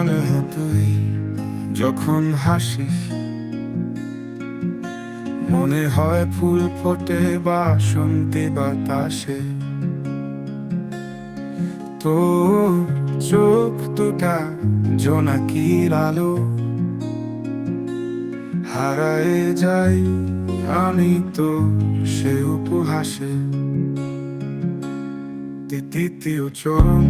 জান তুই যখন হাসিস, মনে হয় ফুল ফোটে বা শুনতে বাতাসে। তো চোখ দুটা জোনাকির আলো, হারায় যাই আমি তো সে উপহাসে। তৃতীয় চরণ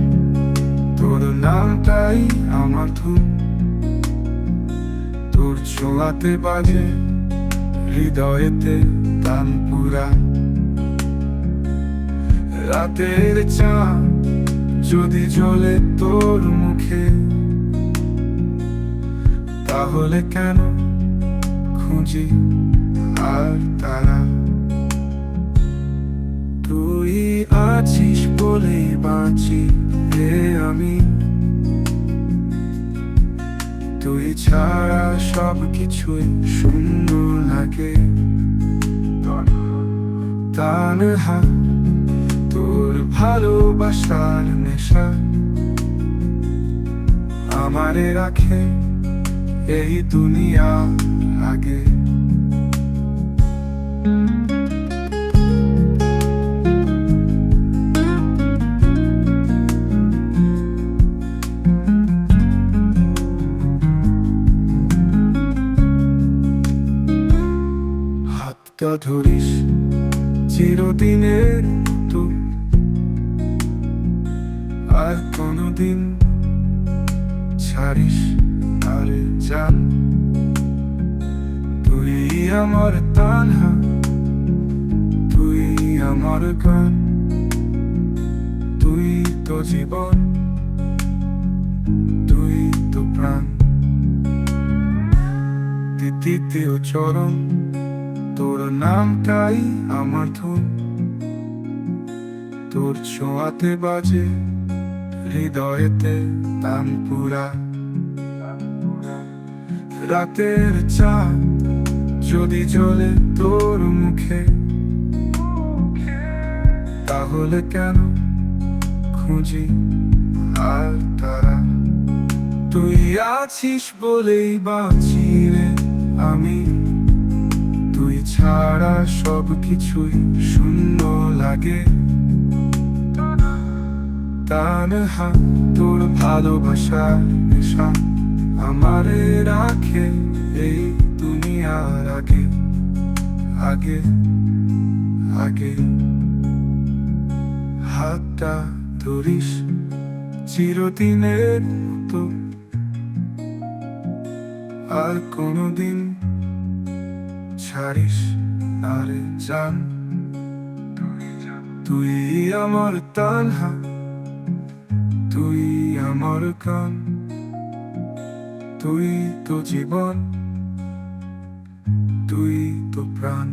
তোর নামটাই আমার ধুম তোর ছোঁয়াতে বাজে হৃদয়েতে তান পুরা রাতের চা যদি জ্বলে তোর মুখে তাহলে কেন খুঁজি আর তারা তুই আছিস বলে বাঁচি আমি। তুই ছাড়া সব কিছুই শূন্য লাগে। তানহা, তোর ভালোবাসার নেশা। আমারে রাখে এই দুনিয়া আগে। হাতটা ধরিস চিরদিনের তো আর কোনোদিন ছাড়িস আরে জান তুই আমার তানহা, তুই আমার গান। তুই তো জীবন, তুই তো প্রাণ। তৃতীয় চরণ তোর নামটাই আমার ধুন। তোর ছোঁয়াতে বাজে হৃদয়েতে তান পুরা। রাতের চা যদি জ্বলে তোর মুখে, তাহলে কেন খুঁজি আর তারা? তুই আছিস বলেই বাঁচি রে আমি। ছাড়া সব কিছুই শূন্য লাগে। তানহা, তোর ভালোবাসা নেশা আমারে রাখে এই দুনিয়ার আগে। আগে আগে। হাতটা ধরিস চিরদিনের মতো। আর কোনোদিন ছাড়িস আরে জান। তুই আমার তানহা, তুই আমার কান। তুই তো জীবন, তুই তো প্রাণ।